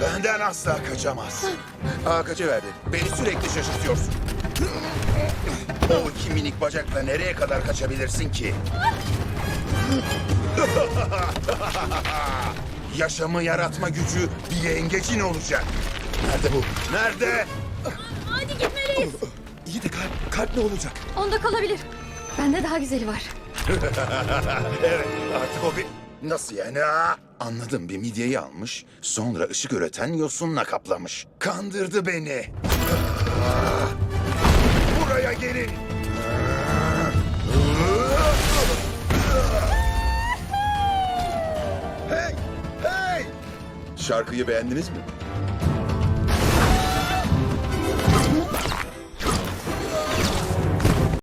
Benden asla kaçamaz. Aa kaçıverdi. Beni sürekli şaşırtıyorsun. O iki minik bacakla nereye kadar kaçabilirsin ki? Yaşamı yaratma gücü bir yengecin olacak. Nerede bu? Nerede? Hadi gitmeliyiz. İyi de kalp, kalp ne olacak? Onda kalabilir. Bende daha güzeli var. Evet artık o bir... Nasıl yani ha? Anladım bir midyeyi almış, sonra ışık üreten yosunla kaplamış. Kandırdı beni. Buraya gelin. Hey! Hey! Şarkıyı beğendiniz mi?